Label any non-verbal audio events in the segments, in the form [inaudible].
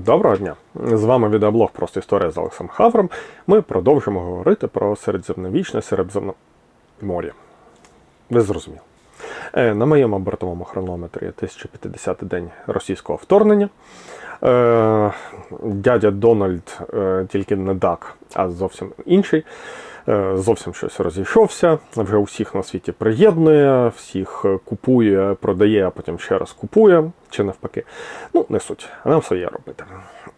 Доброго дня! З вами відеоблог Просто історія з Олексом Хавром. Ми продовжимо говорити про середземновічне Середземномор'я. Ви зрозуміли. Е, На моєму бортовому хронометрі 1050 день російського вторгнення. Е, Дядя Дональд е, тільки не Дак, а зовсім інший. Е, Зовсім щось розійшовся, вже усіх на світі приєднує, всіх е, купує, продає, а потім ще раз купує, чи навпаки. Ну, не суть, а нам своє робити.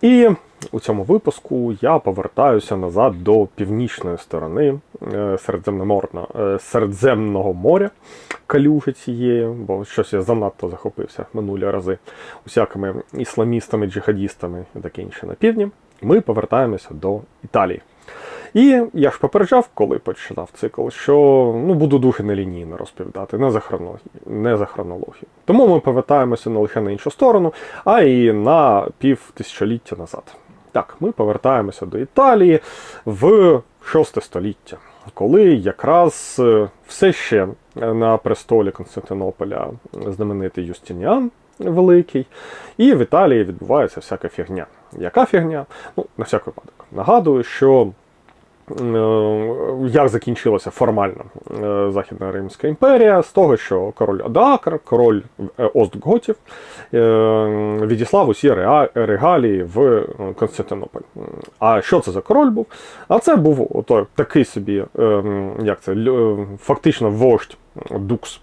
І у цьому випуску я повертаюся назад до північної сторони е, Середземного моря, калюжі цієї, бо щось я занадто захопився минулі рази усякими ісламістами, джихадістами і таке інше на півдні. Ми повертаємося до Італії. І я ж попереджав, коли починав цикл, що ну, буду духи нелінійно розповідати, не за, хронологію, не за хронологію. Тому ми повертаємося не лише на іншу сторону, а й на пів тисячоліття назад. Так, ми повертаємося до Італії в 6 століття, коли якраз е, все ще на престолі Константинополя знаменитий Юстиніан Великий, і в Італії відбувається всяка фігня. Яка фігня? Ну, на всяк випадок. Нагадую, що Е, як закінчилася формально е, Західна Римська імперія з того, що король Адакр, король е, Остготів, відіслав усі регалії в Константинополь. А що це за король був? А це був ото, такий собі, як це, фактично вождь Дукс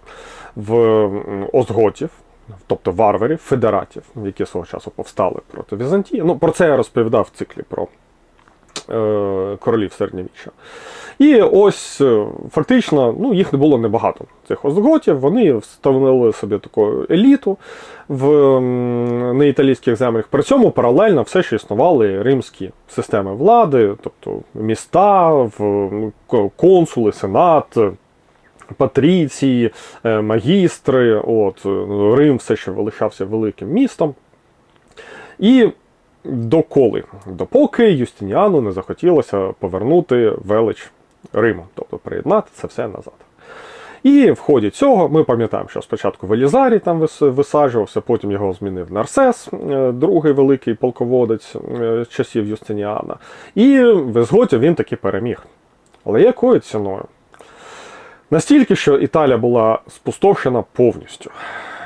в Остготів. Тобто варварів, федератів, які свого часу повстали проти Візантії. Ну, про це я розповідав в циклі про Е, королів середньовіччя. І ось е, фактично ну, їх не було небагато. Цих остготів, вони встановили собі таку еліту в неіталійських землях. При цьому паралельно все ще існували римські системи влади, тобто міста, консули, сенат. Патріції, е, магістри, от Рим все ще вилишався великим містом. І доколи, допоки Юстиніану не захотілося повернути велич Риму, тобто приєднати це все назад. І в ході цього ми пам'ятаємо, що спочатку Велізарій там висаджувався, потім його змінив Нарсес, е, другий великий полководець е, часів Юстиніана. І в Ізготі він таки переміг. Але якою ціною? Настільки, що Італія була спустошена повністю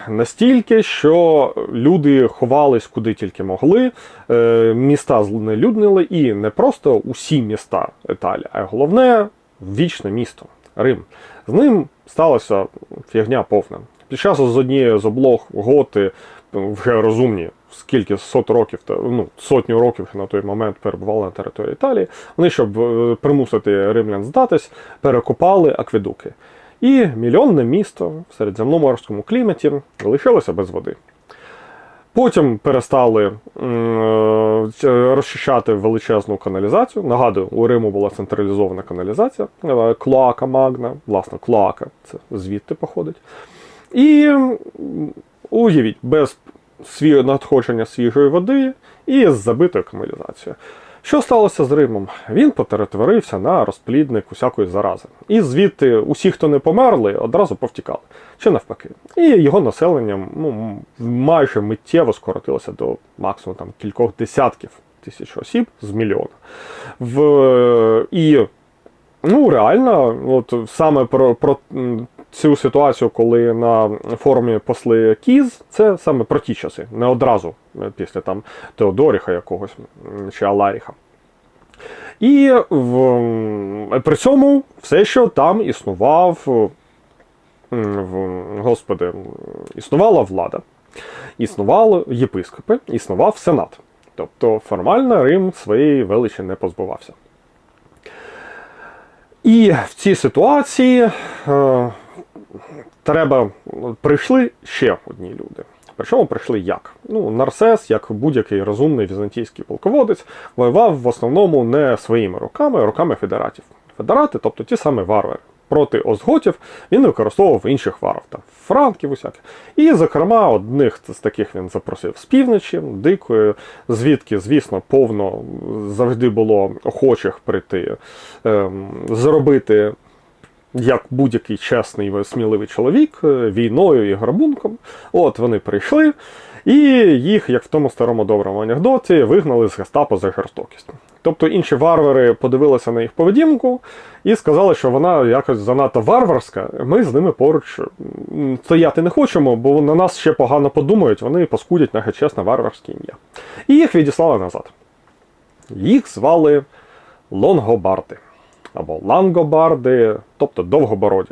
настільки, що люди ховались куди тільки могли, е, міста знелюднили, і не просто усі міста Італії, а головне вічне місто Рим. З ним сталася фігня повна. Під час з однієї з облог готи вже розумні. Скільки сот років, ну, сотню років на той момент перебували на території Італії, вони, щоб е, примусити римлян здатись, перекопали акведуки. І мільйонне місто в середземноморському кліматі лишилося без води. Потім перестали е, розчищати величезну каналізацію. Нагадую, у Риму була централізована каналізація, е, клоака магна, власне, клоака, це звідти походить. І уявіть, без надходження свіжої води і забитою каналізацією. Що сталося з Римом? Він потеретворився на розплідник усякої зарази. І звідти усі, хто не померли, одразу повтікали. Чи навпаки. І його населення ну, майже миттєво скоротилося до максимум там, кількох десятків тисяч осіб з мільйона. В, І ну, реально, от саме про, про цю ситуацію, коли на форумі посли Кіз, це саме про ті часи, не одразу е, після там Теодоріха якогось чи Аларіха. І в, при цьому все, що там існував, в, господи, існувала влада, існували єпископи, існував сенат. Тобто формально Рим своєї величі не позбувався. І в цій ситуації е, треба прийшли ще одні люди. Причому прийшли як? Ну, Нарсес, як будь-який розумний візантійський полководець, воював в основному не своїми руками, а руками федератів. Федерати, тобто ті самі варвари. Проти Озготів він використовував інших варв, там, франків усяких. І, зокрема, одних з таких він запросив з півночі, дикої, звідки, звісно, повно завжди було охочих прийти, ем, зробити як будь-який чесний сміливий чоловік, е, війною і грабунком. От вони прийшли, і їх, як в тому старому доброму анекдоті, вигнали з гестапо за жорстокість. Тобто інші варвари подивилися на їх поведінку і сказали, що вона якось занадто варварська. Ми з ними поруч стояти не хочемо, бо на нас ще погано подумають, вони поскудять на чесне варварське ім'я. І їх відіслали назад. Їх звали лонгобарди або лангобарди, тобто довгобороді.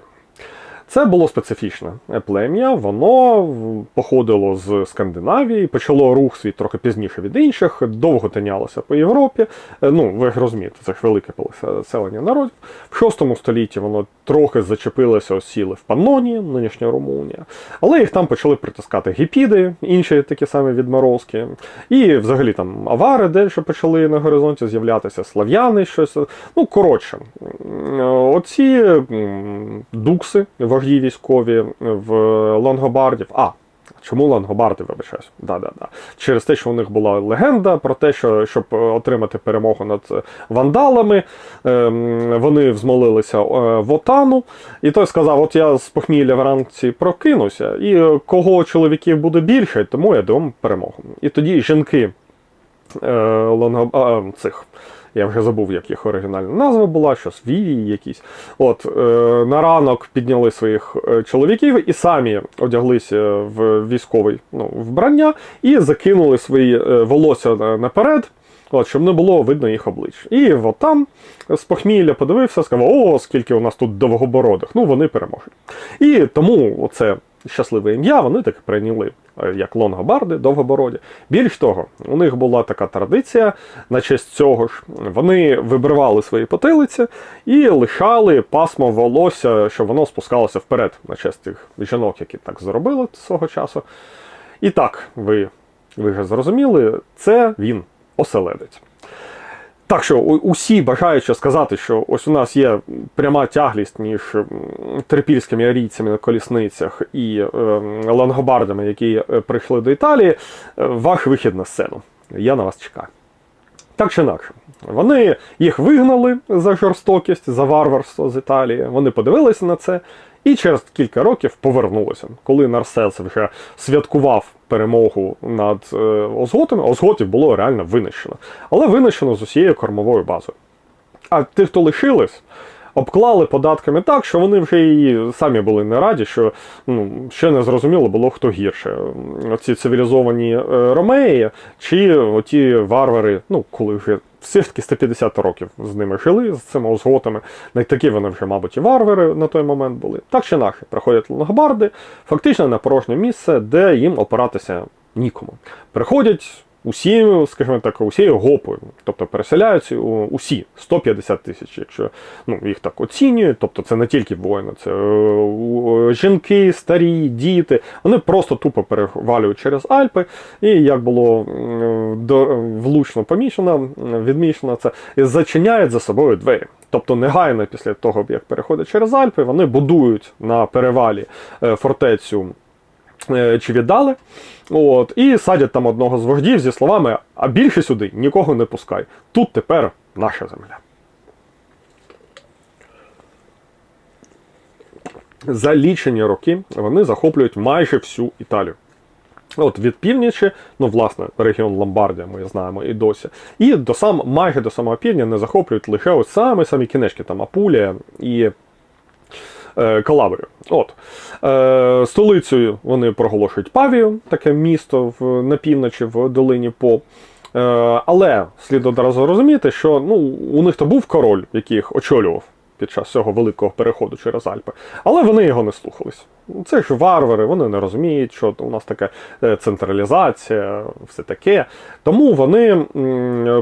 Це було специфічне плем'я, воно походило з Скандинавії, почало рух свій трохи пізніше від інших, довго тинялося по Європі. Е, Ну, ви розумієте, це ж велике поселення народів. В VI столітті воно трохи зачепилися осіли в Паннонії, нинішня Румунія. Але їх там почали притискати гіпіди, інші такі самі відморозки. І взагалі там авари дещо почали на горизонті з'являтися, слав'яни щось. Ну, коротше, оці дукси, вожді військові в лонгобардів. А, Чому лангобарди, вибачаюсь? Да, да, да. Через те, що у них була легенда про те, що щоб е, отримати перемогу над е, вандалами, ем, вони взмолилися е, Вотану, і той сказав: От я з похмілля вранці прокинуся, і кого чоловіків буде більше, тому я дам перемогу. І тоді жінки цих. Я вже забув, як їх оригінальна назва була, щось вівії якісь. От е, на ранок підняли своїх е, чоловіків і самі одяглися в військовий ну, вбрання і закинули свої е, волосся наперед. От, щоб не було видно їх облич. І от там з похмілля подивився, сказав: о, скільки у нас тут довгобородих. Ну, вони переможуть. І тому оце щасливе ім'я вони так прийняли е, як лонгобарди, довгобороді. Більш того, у них була така традиція на честь цього ж. Вони вибривали свої потилиці і лишали пасмо волосся, щоб воно спускалося вперед на честь тих жінок, які так зробили свого часу. І так, ви, ви вже зрозуміли, це він оселедець. Так що усі бажаючи сказати, що ось у нас є пряма тяглість між м, трипільськими арійцями на колісницях і е, лангобардами, які е, прийшли до Італії, е, ваш вихід на сцену. Я на вас чекаю. Так чи інакше, вони їх вигнали за жорстокість, за варварство з Італії. Вони подивилися на це і через кілька років повернулися. Коли Нарсес вже святкував перемогу над е, Озготами, Озготів було реально винищено. Але винищено з усією кормовою базою. А тих, хто лишились, обклали податками так, що вони вже і самі були не раді, що ну, ще не зрозуміло було, хто гірше. Оці цивілізовані е, ромеї, чи оті варвари, ну, коли вже все ж таки 150 років з ними жили, з цими озготами. Не такі вони вже, мабуть, і варвари на той момент були. Так чи інакше, приходять лонгобарди, фактично на порожнє місце, де їм опиратися нікому. Приходять усі, скажімо так, усією гопою, тобто переселяються усі 150 тисяч, якщо ну, їх так оцінюють, тобто це не тільки воїни, це е, жінки, старі, діти, вони просто тупо перевалюють через Альпи, і як було влучно помічено, відмічено це, і зачиняють за собою двері. Тобто негайно після того, як переходять через Альпи, вони будують на перевалі е, фортецю е, чи віддали. От, і садять там одного з вождів зі словами: а більше сюди нікого не пускай. Тут тепер наша земля. За лічені роки вони захоплюють майже всю Італію. От від північі, ну власне, регіон Ломбардія, ми знаємо і досі. І до сам, майже до самого півдня не захоплюють лише ось саме самі кінечки, там Апулія і е, Калабрію. От. Е, столицею вони проголошують Павію, таке місто в, на півночі в долині По. Е, але слід одразу розуміти, що ну, у них то був король, який їх очолював під час цього великого переходу через Альпи, але вони його не слухались. Це ж варвари, вони не розуміють, що у нас така е, централізація, все таке. Тому вони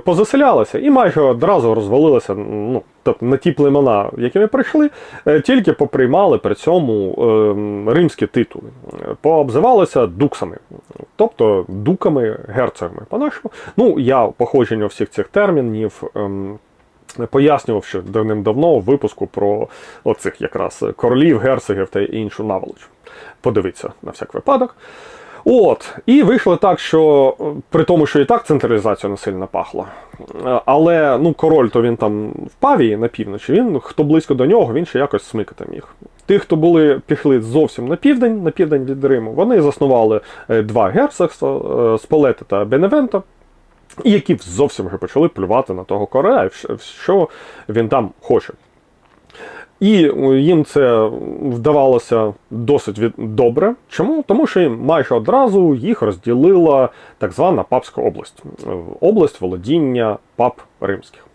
позаселялися і майже одразу розвалилися ну, тобто на ті племена, якими прийшли, е, тільки поприймали при цьому е, римські титули, пообзивалися дуксами, тобто дуками, герцогами. По-нашому. Ну, я походження всіх цих термінів. Пояснював ще давним-давно в випуску про оцих якраз королів, герцогів та іншу наволоч. Подивіться на всяк випадок. От, і вийшло так, що е, при тому, що і так централізація не сильно пахла. Е, Але ну, король то він там в Павії на півночі, він хто близько до нього, він ще якось смикати міг. Ті, хто були пішли зовсім на південь, на південь від Риму, вони заснували е, два герцогства Сполета та Беневента, і які зовсім вже почали плювати на того в що він там хоче. І їм це вдавалося досить добре. Чому? Тому що майже одразу їх розділила так звана папська область, область володіння пап римських.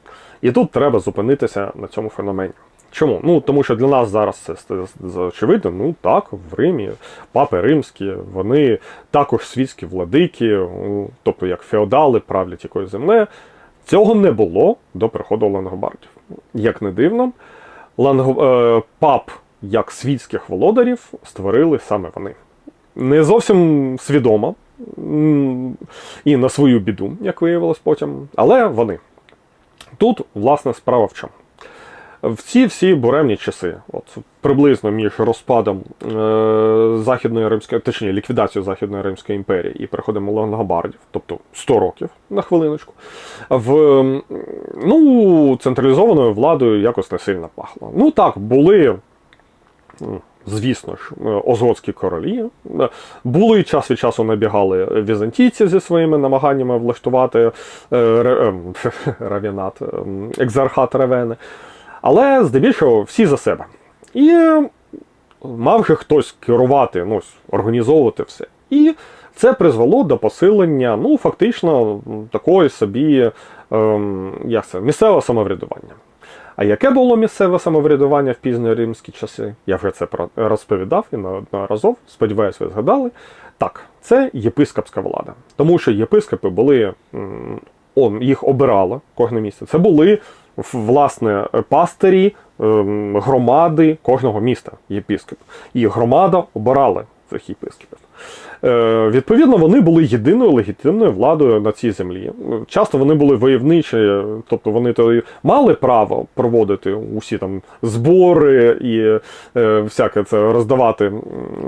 І тут треба зупинитися на цьому феномені. Чому? Ну тому що для нас зараз це очевидно. Ну так, в Римі папи римські, вони також світські владики, тобто як феодали правлять якоюсь землею. Цього не було до приходу лангобардів. Як не дивно, ланго... е, пап як світських володарів створили саме вони. Не зовсім свідомо і на свою біду, як виявилось потім, але вони. Тут, власне, справа в чому. В ці всі буремні часи, от приблизно між розпадом е, Західної Римської, точніше, ліквідацією Західної Римської імперії і приходом лангобардів, тобто 100 років на хвилиночку, в ну, централізованою владою якось не сильно пахло. Ну так, були. Звісно ж, озгодські королі. Були час від часу набігали візантійці зі своїми намаганнями влаштувати е, [laughs] равінат, екзархат Ревени. Але здебільшого всі за себе. І мав же хтось керувати, ну, організовувати все. І це призвело до посилення, ну, фактично, такої собі ем, як це, місцевого самоврядування. А яке було місцеве самоврядування в пізньоримські часи? Я вже це розповідав і неодноразово, сподіваюся, ви згадали. Так, це єпископська влада. Тому що єпископи були, їх обирало кожне місце. Це були власне пастирі ем, громади кожного міста, єпіскоп. І громада обирала цих єпископів. Е, Відповідно, вони були єдиною легітимною владою на цій землі. Часто вони були войовничі, тобто вони то мали право проводити усі там збори і е, всяке це роздавати,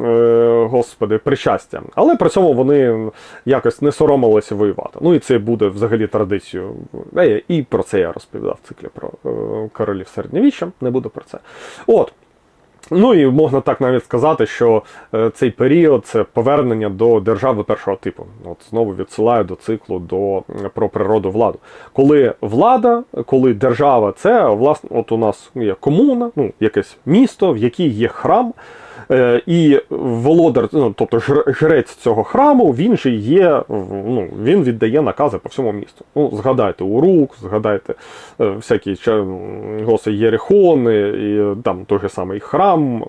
е, господи, причастя. Але при цьому вони якось не соромилися воювати. Ну і це буде взагалі традицією. Е, і про це я розповідав в циклі про е, королів середньовіччя. Не буду про це. От. Ну і можна так навіть сказати, що е, цей період це повернення до держави першого типу. От знову відсилаю до циклу до про природу владу. Коли влада, коли держава, це власне, от у нас є комуна, ну якесь місто, в якій є храм. Е, і володар, ну тобто жрець цього храму, він же є, ну, він віддає накази по всьому місту. Ну, Згадайте Урук, згадайте е, всякі госи Єрихони, і там той же самий храм.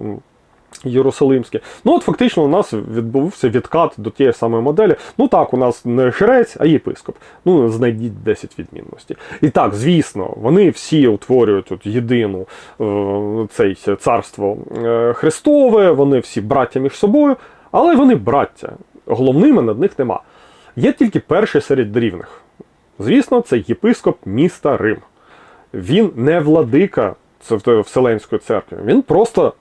Єрусалимське. Ну, от фактично у нас відбувся відкат до тієї самої моделі. Ну так, у нас не жрець, а єпископ. Ну, знайдіть 10 відмінностей. І так, звісно, вони всі утворюють тут єдину е, цей царство е, Христове, вони всі браття між собою, але вони браття. Головними над них нема. Є тільки перший серед рівних. Звісно, це єпископ міста Рим. Він не владика Вселенської церкви. Він просто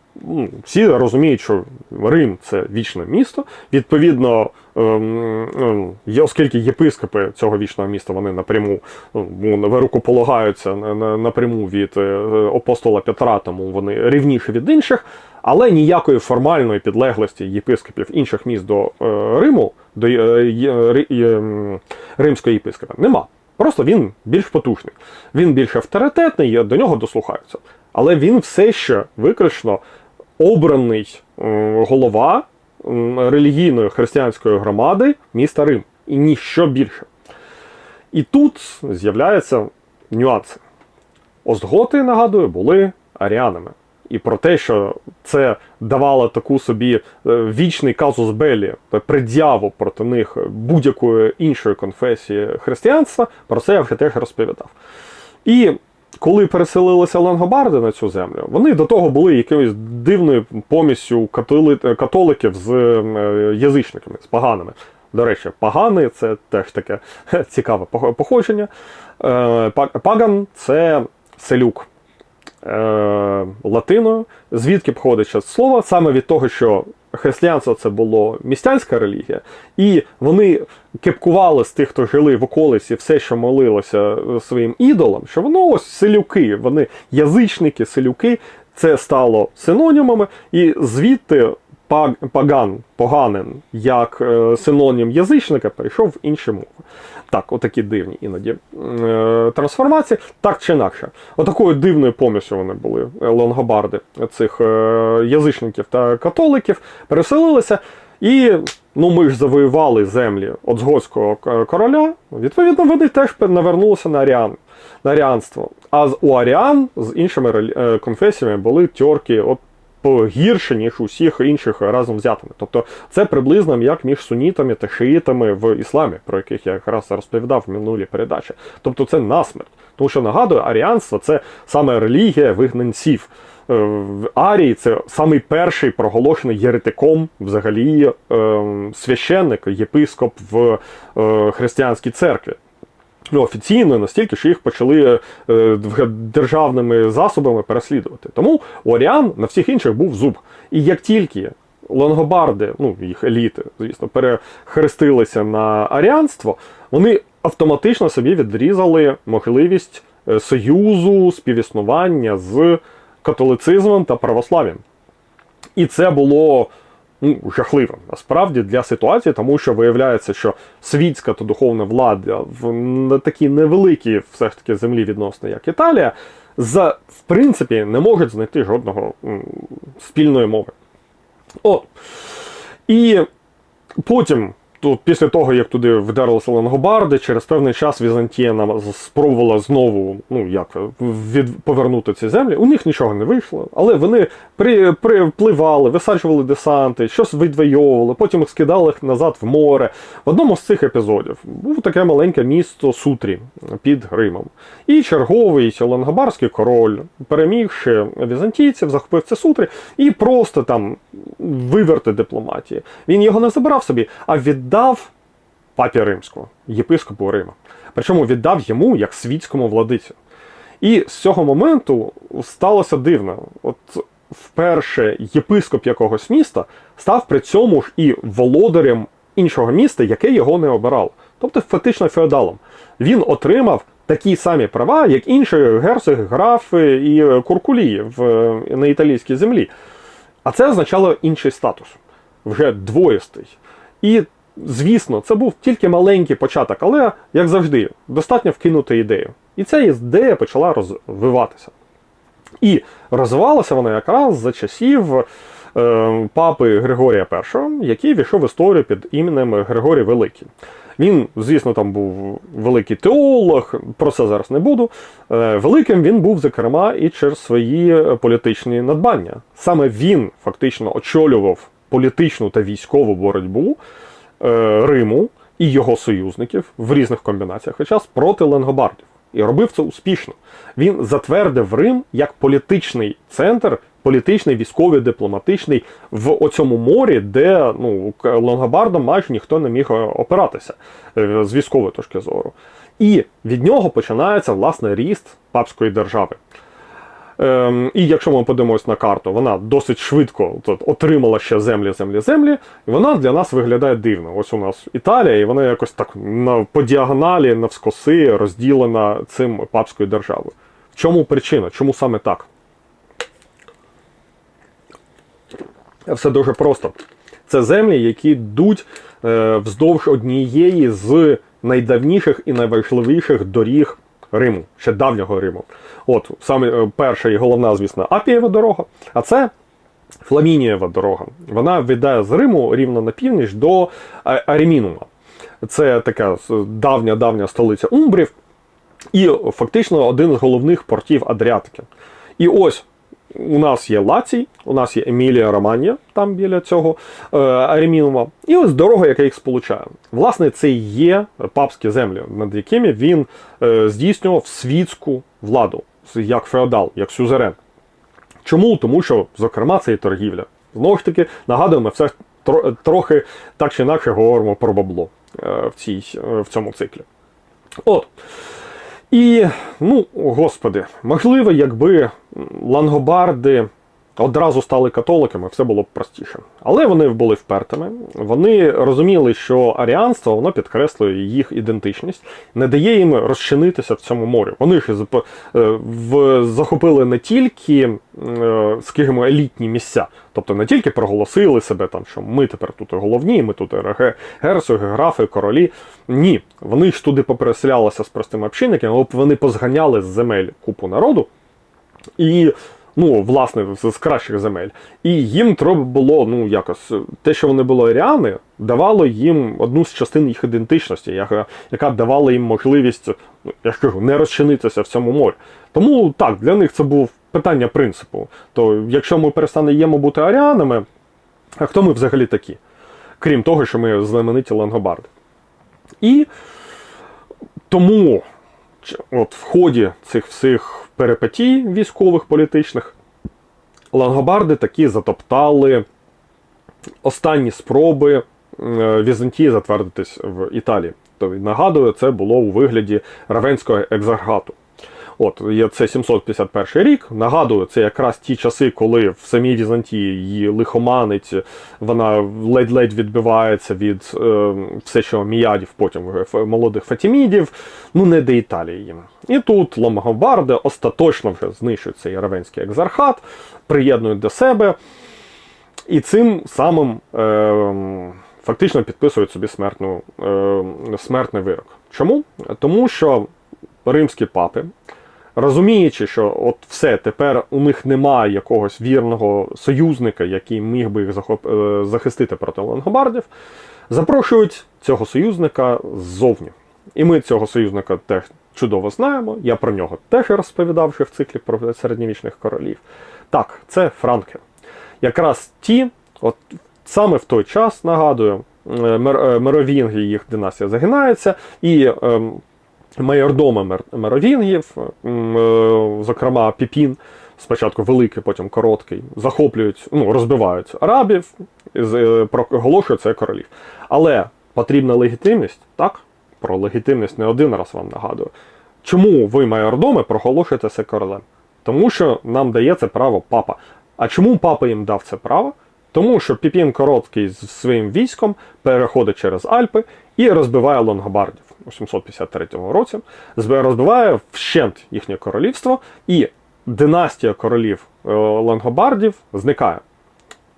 всі розуміють, що Рим це вічне місто. Відповідно, ем, ем, оскільки єпископи цього вічного міста вони напряму ну, вирукополагаються напряму від е, апостола Петра, тому вони рівніші від інших, але ніякої формальної підлеглості єпископів інших міст до е, Риму, до е, римського єпископа нема. Просто він більш потужний, він більш авторитетний, до нього дослухаються. Але він все ще виключно обраний голова релігійної християнської громади міста Рим. І ніщо більше. І тут з'являються нюанси. Остготи, нагадую, були аріанами. І про те, що це давало таку собі е, вічний казус Белі, пред'яву проти них будь-якої іншої конфесії християнства, про це я вже теж розповідав. І коли переселилися лангобарди на цю землю, вони до того були якоюсь дивною помістю католи... католиків з е, язичниками, з поганими. До речі, пагани це теж таке [laughs] цікаве походження. Е, паган це селюк е, латиною, звідки походить це слово, саме від того, що християнство це було містянська релігія, і вони кепкували з тих, хто жили в околиці, все, що молилося своїм ідолам, що воно ось селюки, вони язичники, селюки, це стало синонімами, і звідти паган, поганин, як е, синонім язичника, перейшов в інші мови. Так, отакі дивні іноді е, трансформації, так чи інакше. Отакою дивною помішю вони були, е, лонгобарди цих язичників та католиків, переселилися. І ну, ми ж завоювали землі Оцгоцького короля. Відповідно, вони теж навернулися на аріан, на аріанство. А у аріан з іншими конфесіями були тьорки от гірше, ніж усіх інших разом взятими. Тобто це приблизно як між сунітами та шиїтами в ісламі, про яких я якраз розповідав в минулій передачі. Тобто це насмерть. Тому що нагадую, аріанство це саме релігія вигнанців. Е, в Арії це самий перший проголошений єретиком взагалі е, священник, єпископ в е, християнській церкві. Ну, офіційно настільки, що їх почали е, державними засобами переслідувати. Тому у Оріан на всіх інших був зуб. І як тільки лонгобарди, ну їх еліти, звісно, перехрестилися на аріанство, вони автоматично собі відрізали можливість е, союзу, співіснування з католицизмом та православ'ям. І це було ну, жахливим насправді для ситуації, тому що виявляється, що світська та духовна влада в такій невеликій все ж таки землі відносно, як Італія, за, в принципі, не можуть знайти жодного спільної мови. От. І потім, тут, після того, як туди вдарилися лангобарди, через певний час Візантія нам спробувала знову ну, як, від, повернути ці землі. У них нічого не вийшло, але вони при, припливали, висаджували десанти, щось відвоювали, потім їх скидали назад в море. В одному з цих епізодів був таке маленьке місто Сутрі під Римом. І черговий лангобарський король, перемігши візантійців, захопив це Сутрі і просто там виверти дипломатії. Він його не забирав собі, а віддав папі римському, єпископу Рима. Причому віддав йому як світському владицю. І з цього моменту сталося дивно. От вперше єпископ якогось міста став при цьому ж і володарем іншого міста, яке його не обирало. Тобто фактично феодалом. Він отримав такі самі права, як інші герцоги, графи і куркулії в, на італійській землі. А це означало інший статус, вже двоїстий. І, звісно, це був тільки маленький початок, але, як завжди, достатньо вкинути ідею. І ця ідея почала розвиватися. І розвивалася вона якраз за часів е, папи Григорія І, який війшов в історію під іменем Григорій Великий. Він, звісно, там був великий теолог, про це зараз не буду. Е, Великим він був, зокрема, і через свої політичні надбання. Саме він фактично очолював політичну та військову боротьбу Риму і його союзників в різних комбінаціях хоча проти лангобардів. І робив це успішно. Він затвердив Рим як політичний центр, політичний, військовий, дипломатичний в оцьому морі, де ну, к лангобардам майже ніхто не міг опиратися е, з військової точки зору. І від нього починається власне ріст папської держави. Ем, і якщо ми подивимось на карту, вона досить швидко отримала ще землі, землі, землі, і вона для нас виглядає дивно. Ось у нас Італія, і вона якось так по діагоналі, навскоси розділена цим папською державою. В чому причина? Чому саме так? Все дуже просто. Це землі, які йдуть е, вздовж однієї з найдавніших і найважливіших доріг Риму, ще давнього Риму. От саме е, перша і головна, звісно, Апієва дорога, а це Фламінієва дорога. Вона веде з Риму рівно на північ до А- Арімінума. Це така давня-давня столиця Умбрів, і фактично один з головних портів Адріатики. І ось у нас є Лацій, у нас є Емілія Романія, там біля цього е, Арімінума, і ось дорога, яка їх сполучає. Власне, це є папські землі, над якими він е, здійснював світську владу, як феодал, як сюзерен. Чому? Тому що, зокрема, це і торгівля. Знову ж таки, нагадуємо, все трохи так чи інакше говоримо про бабло е, в, цій, е, в цьому циклі. От. І, ну, господи, можливо, якби лангобарди одразу стали католиками, все було б простіше. Але вони були впертими. Вони розуміли, що аріанство воно підкреслює їх ідентичність, не дає їм розчинитися в цьому морі. Вони ж е, захопили не тільки, е, скажімо, елітні місця, тобто не тільки проголосили себе там, що ми тепер тут головні, ми тут ге- герцоги, графи, королі. Ні, вони ж туди попереселялися з простими общинниками, вони позганяли з земель купу народу. І, ну, власне, з, кращих земель. І їм треба було, ну, якось, те, що вони були аріани, давало їм одну з частин їх ідентичності, яка, яка давала їм можливість, ну, я ж кажу, не розчинитися в цьому морі. Тому так, для них це був питання принципу. То якщо ми перестанемо бути аріанами, а хто ми взагалі такі? Крім того, що ми знамениті лангобарди. І тому от в ході цих всіх перипетій військових, політичних, лангобарди такі затоптали останні спроби е, Візантії затвердитись в Італії. Тобто, нагадую, це було у вигляді Равенського екзархату. От, це 751 рік. Нагадую, це якраз ті часи, коли в самій Візантії її лихоманить, вона ледь-ледь відбивається від е, все, що міядів, потім молодих фатімідів, ну не до Італії їм. І тут ломгобарди остаточно вже знищують цей равенський екзархат, приєднують до себе. І цим самим е, фактично підписують собі смертну, е, смертний вирок. Чому? Тому що римські папи, розуміючи, що от все, тепер у них немає якогось вірного союзника, який міг би їх захоп, е, захистити проти лангобардів, запрошують цього союзника ззовні. І ми цього союзника теж чудово знаємо. Я про нього теж розповідав ще в циклі про середньовічних королів. Так, це франки якраз ті, от саме в той час, нагадую, е, е, меровінги, їх династія загинається, і ем, майордоми мер- меровінгів, е, зокрема Піпін, спочатку великий, потім короткий, захоплюють, ну, розбивають арабів, е, проголошують це королів. Але потрібна легітимність, так? Про легітимність не один раз вам нагадую. Чому ви, майордоми, проголошуєте це королем? Тому що нам дає це право папа. А чому папа їм дав це право? Тому що Піпін Короткий з своїм військом переходить через Альпи і розбиває лонгобардів у 753 році. Зб- Розбиває вщент їхнє королівство, і династія королів е, лонгобардів зникає.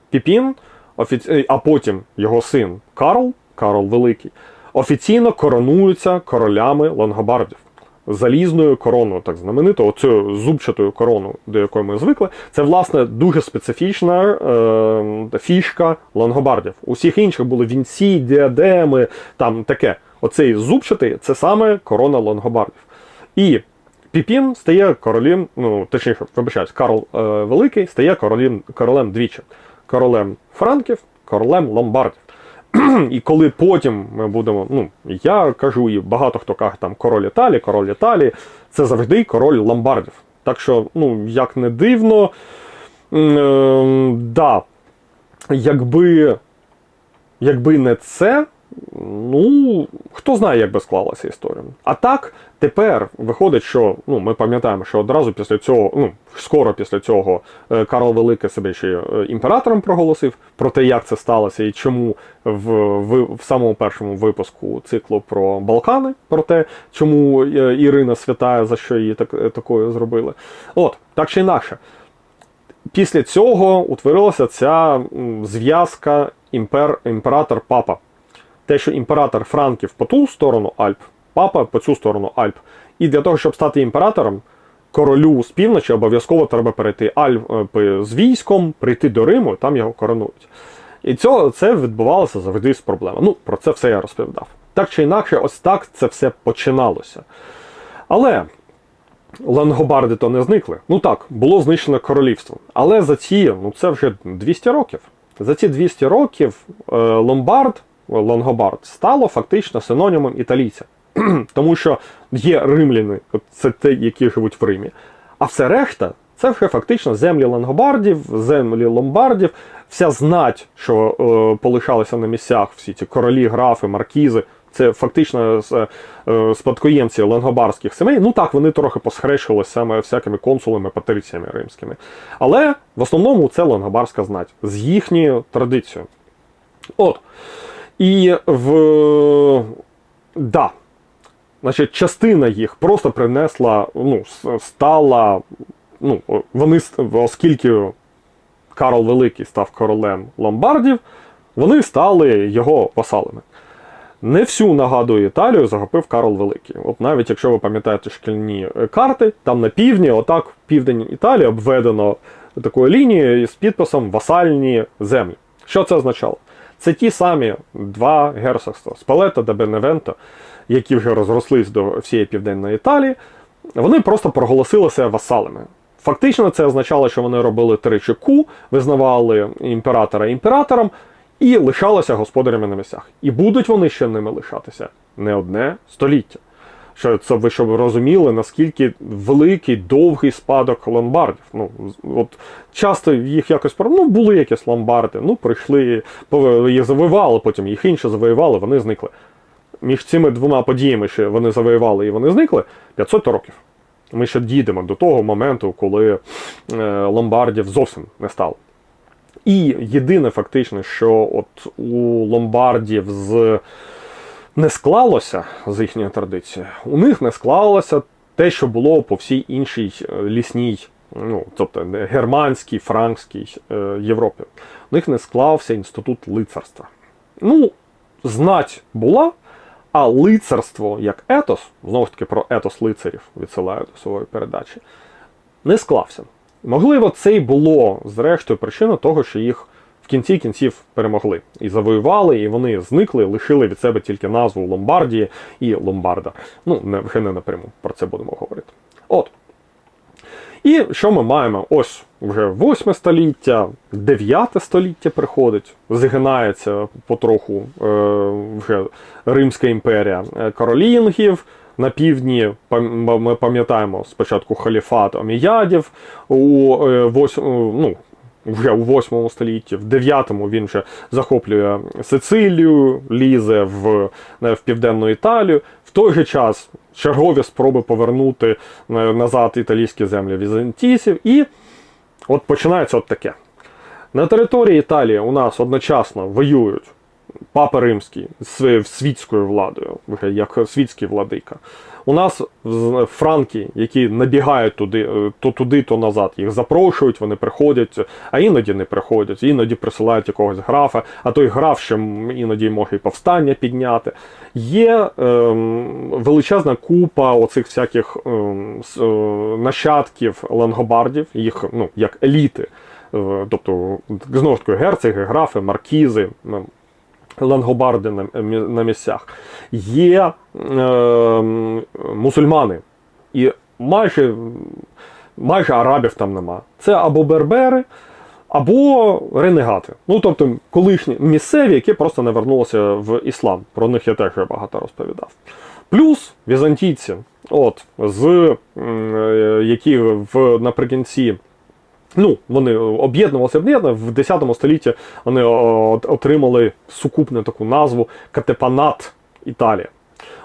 Піпін, офіці... а потім його син Карл, Карл Великий, офіційно коронуються королями лонгобардів. Залізною короною, так знаменито, оцю зубчатою короною, до якої ми звикли, це власне дуже специфічна е, фішка лонгобардів. Усіх інших були вінці, діадеми, там таке. Оцей зубчатий це саме корона лонгобардів. І Піпін стає королем, ну точніше, вибачаюсь, Карл е, Великий стає королем, королем двічі. Королем франків, королем ломбардів. [clears throat] І коли потім ми будемо, ну, я кажу, і багато хто каже там король Італії, король Італії, це завжди король ломбардів. Так що, ну, як не дивно, е, да, якби, якби не це, ну, хто знає, як би склалася історія. А так, тепер виходить, що ну, ми пам'ятаємо, що одразу після цього, ну, скоро після цього е, Карл Великий себе ще е, імператором проголосив про те, як це сталося і чому в, в, в самому першому випуску циклу про Балкани, про те, чому е, Ірина святая, за що її так, такою зробили. От, так чи інакше. Після цього утворилася ця зв'язка імпер, імператор-папа. Те, що імператор Франків по ту сторону Альп, папа по цю сторону Альп. І для того, щоб стати імператором, королю з півночі обов'язково треба перейти Альпи з військом, прийти до Риму, там його коронують. І цього, це відбувалося завжди з проблемами. Ну, про це все я розповідав. Так чи інакше, ось так це все починалося. Але лангобарди то не зникли. Ну так, було знищено королівство. Але за ці, ну це вже 200 років. За ці 200 років е, ломбард, лангобард стало фактично синонімом італійця. [clears throat] Тому що є римляни, це ті, які живуть в Римі. А все решта це вже фактично землі лангобардів, землі ломбардів, вся знать, що е, полишалася на місцях, всі ці королі, графи, маркізи, Це фактично е, спадкоємці лангобарських сімей. Ну так, вони трохи посхрещувалися саме всякими консулами, патриціями римськими. Але в основному це лангобарська знать з їхньою традицією. От. І в. Да. Значить, частина їх просто принесла, ну, стала. Ну, вони, оскільки Карл Великий став королем ломбардів, вони стали його васалами. Не всю нагадую Італію захопив Карл Великий. От навіть якщо ви пам'ятаєте шкільні е, карти, там на півдні, отак південь Італії обведено такою лінією з підписом васальні землі. Що це означало? Це ті самі два герцогства Спалета та Беневенто, які вже розрослись до всієї південної Італії. Вони просто проголосилися васалами. Фактично, це означало, що вони робили тричі ку, визнавали імператора імператором і лишалися господарями на місцях. І будуть вони ще ними лишатися не одне століття. Що це ви щоб розуміли, наскільки великий довгий спадок ломбардів. Ну от часто їх якось про- ну, були якісь ломбарди, ну прийшли, їх завоювали, потім їх інші завоювали, вони зникли. Між цими двома подіями, що вони завоювали і вони зникли, 500 років. Ми ще дійдемо до того моменту, коли е, ломбардів зовсім не стало. І єдине фактично, що от у ломбардів з не склалося з їхньої традиції, у них не склалося те, що було по всій іншій е, лісній, ну тобто германській, франкській е, Європі. У них не склався інститут лицарства. Ну, знать була, а лицарство як етос, знову ж таки про етос лицарів відсилаю до своєї передачі, не склався. Можливо, це й було зрештою причина того, що їх кінці кінців перемогли і завоювали, і вони зникли, лишили від себе тільки назву Ломбардії і Ломбарда. Ну, не, вже не напряму про це будемо говорити. От. І що ми маємо? Ось вже 8 століття, 9 століття приходить, згинається потроху е, вже Римська імперія е, каролінгів. На півдні ми пам'ятаємо спочатку халіфат Оміядів у е, восьм, ну, вже у 8 столітті, в 9-му він вже захоплює Сицилію, лізе в, в південну Італію. В той же час чергові спроби повернути е, назад італійські землі візантійців. І от починається от таке. На території Італії у нас одночасно воюють Папа Римський з світською владою, як світський владика. У нас франки, які набігають туди, е, то туди, то назад. Їх запрошують, вони приходять, а іноді не приходять, іноді присилають якогось графа, а той граф ще іноді може і повстання підняти. Є ем, величезна купа оцих всяких ем, е, нащадків лангобардів, їх ну, як еліти. Е, Тобто, знову ж таки, герцоги, графи, маркізи, лангобарди на, на місцях. Є е, мусульмани. І майже, майже арабів там нема. Це або бербери, або ренегати. Ну, тобто, колишні місцеві, які просто не вернулися в іслам. Про них я теж багато розповідав. Плюс візантійці, от, з, е, які в, наприкінці Ну, вони об'єднувалися об'єднували. В 10 столітті вони отримали сукупну таку назву Катепанат Італія.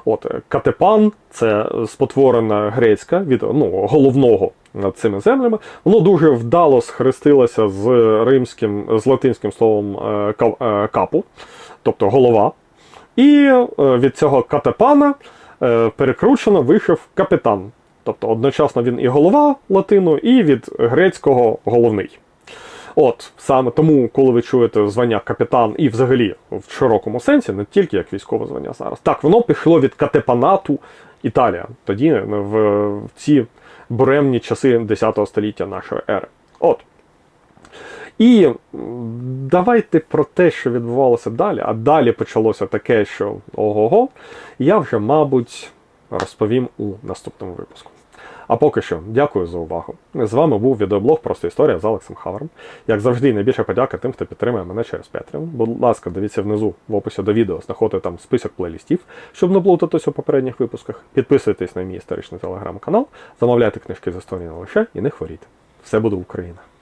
От е, Катепан це спотворена грецька від ну, головного над цими землями. Воно дуже вдало схрестилося з римським, з латинським словом е, е, капу, тобто голова. І від цього катепана перекручено вийшов капітан. Тобто одночасно він і голова латину, і від грецького головний. От саме тому, коли ви чуєте звання капітан, і взагалі в широкому сенсі, не тільки як військове звання зараз, так воно пішло від катепанату Італія, тоді в, в ці буремні часи 10 століття нашої ери. От. І давайте про те, що відбувалося далі. А далі почалося таке, що ого-го, я вже, мабуть, розповім у наступному випуску. А поки що, дякую за увагу. З вами був відеоблог Просто історія з Алексом Хавером. Як завжди, найбільше подяка тим, хто підтримує мене через Patreon. Будь ласка, дивіться внизу в описі до відео, знаходите там список плейлістів, щоб не плутатись у попередніх випусках. Підписуйтесь на мій історичний телеграм-канал, замовляйте книжки з історії на лише і не хворійте. Все буде Україна!